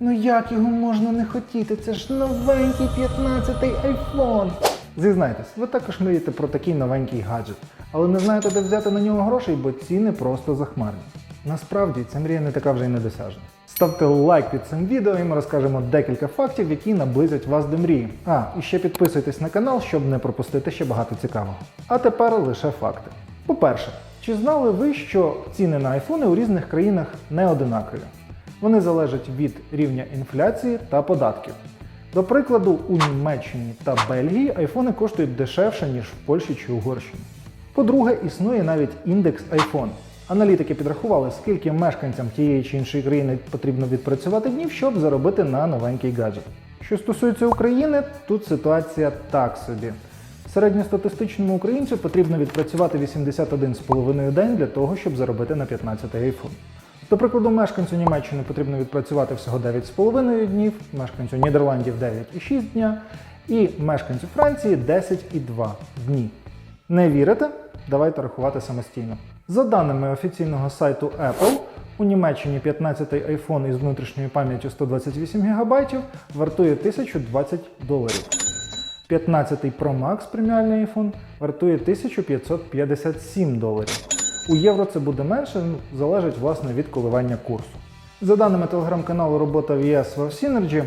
Ну як його можна не хотіти? Це ж новенький 15-й iPhone. Зізнайтесь, ви також мрієте про такий новенький гаджет, але не знаєте, де взяти на нього грошей, бо ціни просто захмарні. Насправді ця мрія не така вже й недосяжна. Ставте лайк під цим відео і ми розкажемо декілька фактів, які наблизять вас до мрії. А, і ще підписуйтесь на канал, щоб не пропустити ще багато цікавого. А тепер лише факти. По-перше, чи знали ви, що ціни на айфони у різних країнах не одинакові? Вони залежать від рівня інфляції та податків. До прикладу, у Німеччині та Бельгії айфони коштують дешевше, ніж в Польщі чи Угорщині. По-друге, існує навіть індекс iPhone. Аналітики підрахували, скільки мешканцям тієї чи іншої країни потрібно відпрацювати днів, щоб заробити на новенький гаджет. Що стосується України, тут ситуація так собі. Середньостатистичному українцю потрібно відпрацювати 81,5 день для того, щоб заробити на 15 iPhone. До прикладу, мешканцю Німеччини потрібно відпрацювати всього 9,5 днів, мешканцю Нідерландів 9,6 дня і мешканцю Франції 10,2 дні. Не вірите? Давайте рахувати самостійно. За даними офіційного сайту Apple, у Німеччині 15-й iPhone із внутрішньою пам'яттю 128 ГБ вартує 1020 доларів. 15-й Pro Max преміальний iPhone вартує 1557 доларів. У євро це буде менше, ну, залежить власне від коливання курсу. За даними телеграм-каналу Робота в ЄС Synergy,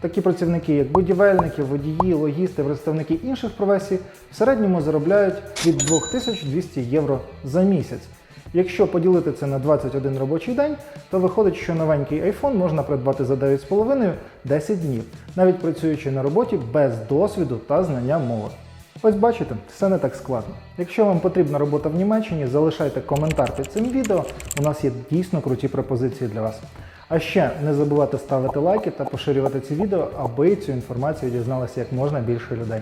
такі працівники, як будівельники, водії, логісти, представники інших професій, в середньому заробляють від 2200 євро за місяць. Якщо поділити це на 21 робочий день, то виходить, що новенький iPhone можна придбати за 9,5 10 днів, навіть працюючи на роботі без досвіду та знання мови. Ось бачите, все не так складно. Якщо вам потрібна робота в Німеччині, залишайте коментар під цим відео. У нас є дійсно круті пропозиції для вас. А ще не забувайте ставити лайки та поширювати ці відео, аби цю інформацію дізналося як можна більше людей.